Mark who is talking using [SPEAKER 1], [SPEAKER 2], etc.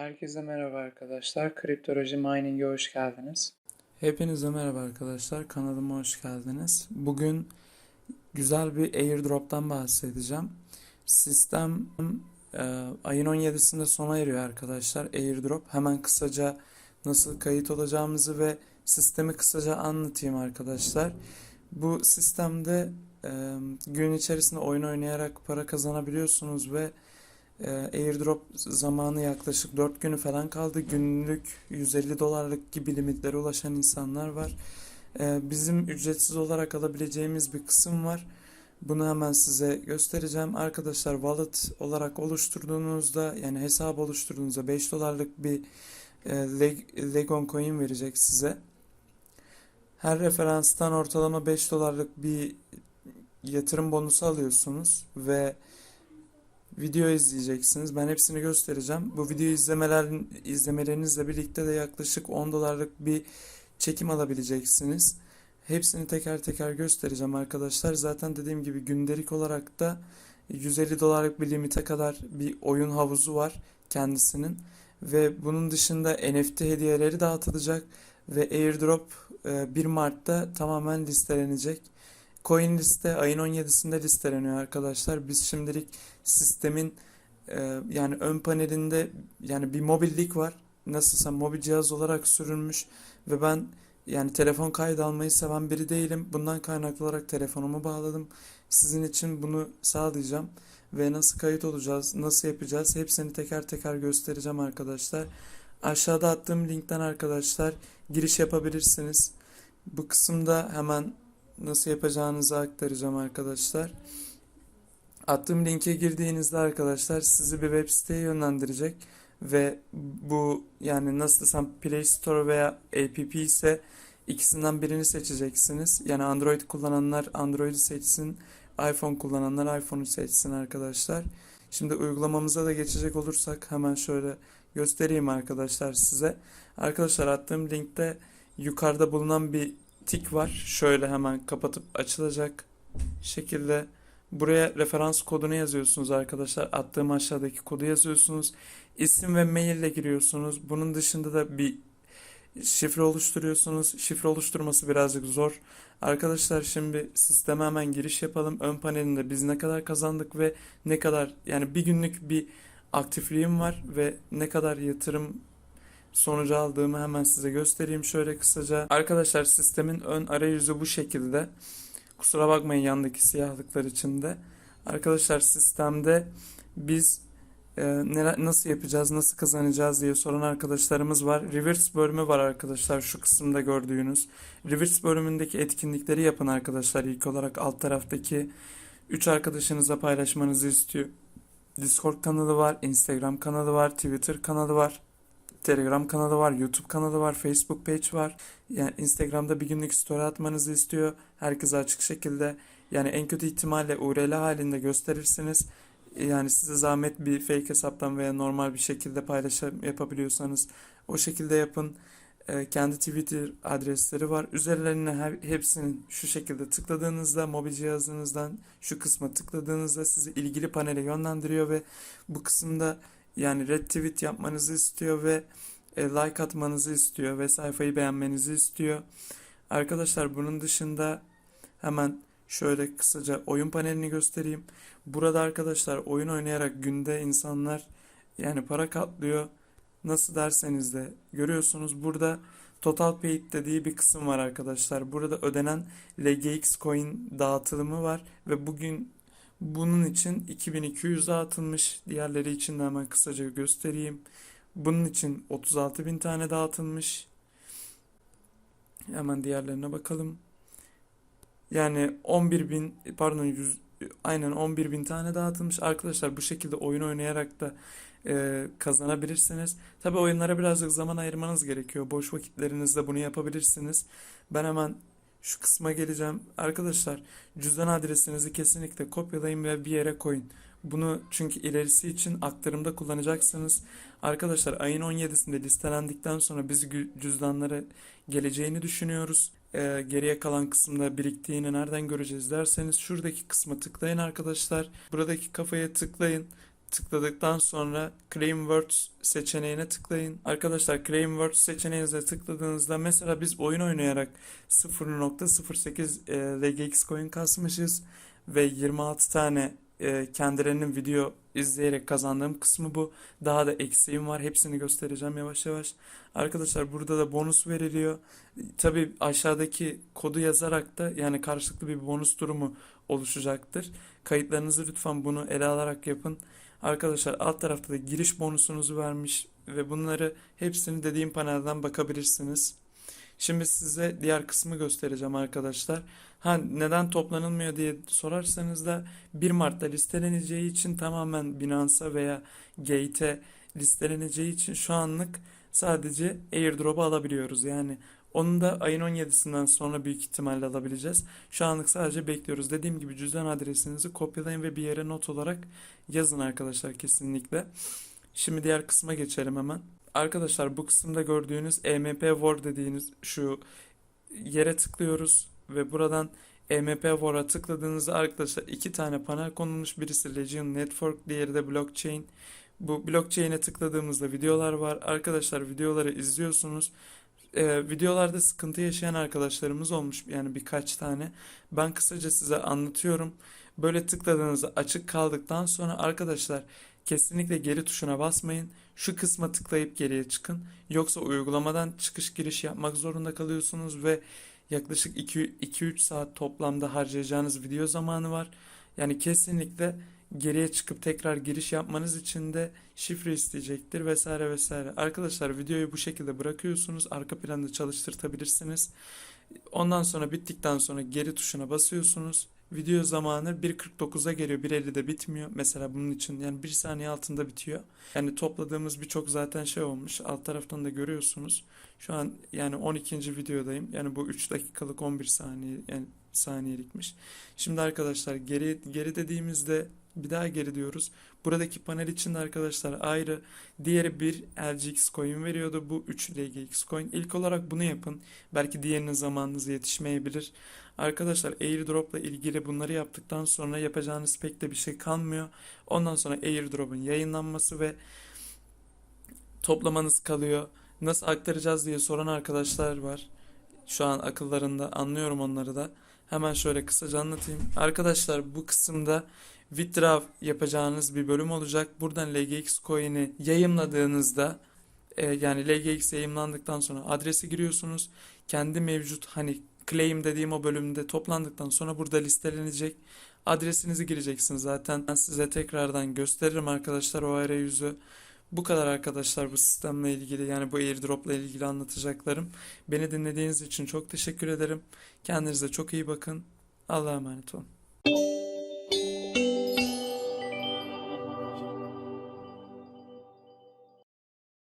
[SPEAKER 1] Herkese merhaba arkadaşlar. Kriptoloji Mining'e hoş geldiniz.
[SPEAKER 2] Hepinize merhaba arkadaşlar. Kanalıma hoş geldiniz. Bugün güzel bir airdrop'tan bahsedeceğim. Sistem e, ayın 17'sinde sona eriyor arkadaşlar. Airdrop. Hemen kısaca nasıl kayıt olacağımızı ve sistemi kısaca anlatayım arkadaşlar. Bu sistemde e, gün içerisinde oyun oynayarak para kazanabiliyorsunuz ve e, airdrop zamanı yaklaşık 4 günü falan kaldı. Günlük 150 dolarlık gibi limitlere ulaşan insanlar var. E, bizim ücretsiz olarak alabileceğimiz bir kısım var. Bunu hemen size göstereceğim. Arkadaşlar wallet olarak oluşturduğunuzda yani hesap oluşturduğunuzda 5 dolarlık bir e, Leg- Legon coin verecek size. Her referanstan ortalama 5 dolarlık bir yatırım bonusu alıyorsunuz ve video izleyeceksiniz. Ben hepsini göstereceğim. Bu video izlemeler izlemelerinizle birlikte de yaklaşık 10 dolarlık bir çekim alabileceksiniz. Hepsini teker teker göstereceğim arkadaşlar. Zaten dediğim gibi gündelik olarak da 150 dolarlık bir limite kadar bir oyun havuzu var kendisinin. Ve bunun dışında NFT hediyeleri dağıtılacak ve airdrop e, 1 Mart'ta tamamen listelenecek. Coin liste ayın 17'sinde listeleniyor arkadaşlar. Biz şimdilik sistemin e, yani ön panelinde yani bir mobillik var. Nasılsa mobil cihaz olarak sürülmüş ve ben yani telefon kaydı almayı seven biri değilim. Bundan kaynaklı olarak telefonumu bağladım. Sizin için bunu sağlayacağım ve nasıl kayıt olacağız, nasıl yapacağız hepsini teker teker göstereceğim arkadaşlar. Aşağıda attığım linkten arkadaşlar giriş yapabilirsiniz. Bu kısımda hemen nasıl yapacağınızı aktaracağım arkadaşlar. Attığım linke girdiğinizde arkadaşlar sizi bir web siteye yönlendirecek ve bu yani nasıl desem Play Store veya App ise ikisinden birini seçeceksiniz. Yani Android kullananlar Android'i seçsin, iPhone kullananlar iPhone'u seçsin arkadaşlar. Şimdi uygulamamıza da geçecek olursak hemen şöyle göstereyim arkadaşlar size. Arkadaşlar attığım linkte yukarıda bulunan bir tik var. Şöyle hemen kapatıp açılacak şekilde buraya referans kodunu yazıyorsunuz arkadaşlar. Attığım aşağıdaki kodu yazıyorsunuz. İsim ve mail ile giriyorsunuz. Bunun dışında da bir şifre oluşturuyorsunuz. Şifre oluşturması birazcık zor. Arkadaşlar şimdi sisteme hemen giriş yapalım. Ön panelinde biz ne kadar kazandık ve ne kadar yani bir günlük bir aktifliğim var ve ne kadar yatırım sonucu aldığımı hemen size göstereyim şöyle kısaca. Arkadaşlar sistemin ön arayüzü bu şekilde. Kusura bakmayın yandaki siyahlıklar içinde. Arkadaşlar sistemde biz e, nere- nasıl yapacağız, nasıl kazanacağız diye soran arkadaşlarımız var. Reverse bölümü var arkadaşlar şu kısımda gördüğünüz. Reverse bölümündeki etkinlikleri yapın arkadaşlar. İlk olarak alt taraftaki 3 arkadaşınıza paylaşmanızı istiyor. Discord kanalı var, Instagram kanalı var, Twitter kanalı var. Telegram kanalı var, YouTube kanalı var, Facebook page var. Yani Instagram'da bir günlük story atmanızı istiyor. Herkese açık şekilde. Yani en kötü ihtimalle URL halinde gösterirsiniz. Yani size zahmet bir fake hesaptan veya normal bir şekilde paylaşım yapabiliyorsanız o şekilde yapın. Ee, kendi Twitter adresleri var. Üzerlerine her, hepsinin şu şekilde tıkladığınızda mobil cihazınızdan şu kısma tıkladığınızda sizi ilgili panele yönlendiriyor ve bu kısımda yani retweet yapmanızı istiyor ve e, like atmanızı istiyor ve sayfayı beğenmenizi istiyor. Arkadaşlar bunun dışında hemen şöyle kısaca oyun panelini göstereyim. Burada arkadaşlar oyun oynayarak günde insanlar yani para katlıyor. Nasıl derseniz de görüyorsunuz burada Total Paid dediği bir kısım var arkadaşlar. Burada ödenen LGX coin dağıtılımı var ve bugün bunun için 2200 dağıtılmış. Diğerleri için de hemen kısaca göstereyim. Bunun için 36.000 tane dağıtılmış. Hemen diğerlerine bakalım. Yani 11.000 pardon 100 aynen 11.000 tane dağıtılmış. Arkadaşlar bu şekilde oyun oynayarak da e, kazanabilirsiniz. Tabi oyunlara birazcık zaman ayırmanız gerekiyor. Boş vakitlerinizde bunu yapabilirsiniz. Ben hemen şu kısma geleceğim. Arkadaşlar cüzdan adresinizi kesinlikle kopyalayın ve bir yere koyun. Bunu çünkü ilerisi için aktarımda kullanacaksınız. Arkadaşlar ayın 17'sinde listelendikten sonra biz cüzdanları geleceğini düşünüyoruz. Ee, geriye kalan kısımda biriktiğini nereden göreceğiz derseniz şuradaki kısma tıklayın arkadaşlar. Buradaki kafaya tıklayın. Tıkladıktan sonra Claim Words seçeneğine tıklayın. Arkadaşlar Claim Words seçeneğinize tıkladığınızda mesela biz oyun oynayarak 0.08 e, LGX coin kasmışız ve 26 tane e, kendilerinin video izleyerek kazandığım kısmı bu. Daha da eksiğim var. Hepsini göstereceğim yavaş yavaş. Arkadaşlar burada da bonus veriliyor. Tabii aşağıdaki kodu yazarak da yani karşılıklı bir bonus durumu oluşacaktır. Kayıtlarınızı lütfen bunu ele alarak yapın. Arkadaşlar alt tarafta da giriş bonusunuzu vermiş ve bunları hepsini dediğim panelden bakabilirsiniz. Şimdi size diğer kısmı göstereceğim arkadaşlar. Ha neden toplanılmıyor diye sorarsanız da 1 Mart'ta listeleneceği için tamamen Binance'a veya Gate'e listeleneceği için şu anlık sadece airdrop'u alabiliyoruz. Yani onu da ayın 17'sinden sonra büyük ihtimalle alabileceğiz. Şu anlık sadece bekliyoruz. Dediğim gibi cüzdan adresinizi kopyalayın ve bir yere not olarak yazın arkadaşlar kesinlikle. Şimdi diğer kısma geçelim hemen. Arkadaşlar bu kısımda gördüğünüz EMP War dediğiniz şu yere tıklıyoruz ve buradan EMP War'a tıkladığınızda arkadaşlar iki tane panel konulmuş. Birisi Legion Network, diğeri de Blockchain. Bu blockchain'e tıkladığımızda videolar var. Arkadaşlar videoları izliyorsunuz. Ee, videolarda sıkıntı yaşayan arkadaşlarımız olmuş yani birkaç tane. Ben kısaca size anlatıyorum. Böyle tıkladığınızda açık kaldıktan sonra arkadaşlar kesinlikle geri tuşuna basmayın. Şu kısma tıklayıp geriye çıkın. Yoksa uygulamadan çıkış giriş yapmak zorunda kalıyorsunuz ve yaklaşık 2-3 saat toplamda harcayacağınız video zamanı var. Yani kesinlikle geriye çıkıp tekrar giriş yapmanız için de şifre isteyecektir vesaire vesaire. Arkadaşlar videoyu bu şekilde bırakıyorsunuz. Arka planda çalıştırtabilirsiniz. Ondan sonra bittikten sonra geri tuşuna basıyorsunuz. Video zamanı 1.49'a geliyor. 1.50'de bitmiyor. Mesela bunun için yani 1 saniye altında bitiyor. Yani topladığımız birçok zaten şey olmuş. Alt taraftan da görüyorsunuz. Şu an yani 12. videodayım. Yani bu 3 dakikalık 11 saniye yani saniyelikmiş. Şimdi arkadaşlar geri geri dediğimizde bir daha geri diyoruz. Buradaki panel için de arkadaşlar ayrı. Diğeri bir LGX coin veriyordu. Bu 3 LGX coin. İlk olarak bunu yapın. Belki diğerinin zamanınız yetişmeyebilir. Arkadaşlar airdrop'la ilgili bunları yaptıktan sonra yapacağınız pek de bir şey kalmıyor. Ondan sonra airdrop'un yayınlanması ve toplamanız kalıyor. Nasıl aktaracağız diye soran arkadaşlar var. Şu an akıllarında anlıyorum onları da. Hemen şöyle kısaca anlatayım. Arkadaşlar bu kısımda withdraw yapacağınız bir bölüm olacak. Buradan LGX coin'i yayımladığınızda e, yani LGX yayımlandıktan sonra adresi giriyorsunuz. Kendi mevcut hani claim dediğim o bölümde toplandıktan sonra burada listelenecek. Adresinizi gireceksiniz zaten. Ben size tekrardan gösteririm arkadaşlar o arayüzü. Bu kadar arkadaşlar bu sistemle ilgili yani bu airdrop'la ilgili anlatacaklarım. Beni dinlediğiniz için çok teşekkür ederim. Kendinize çok iyi bakın. Allah'a emanet olun.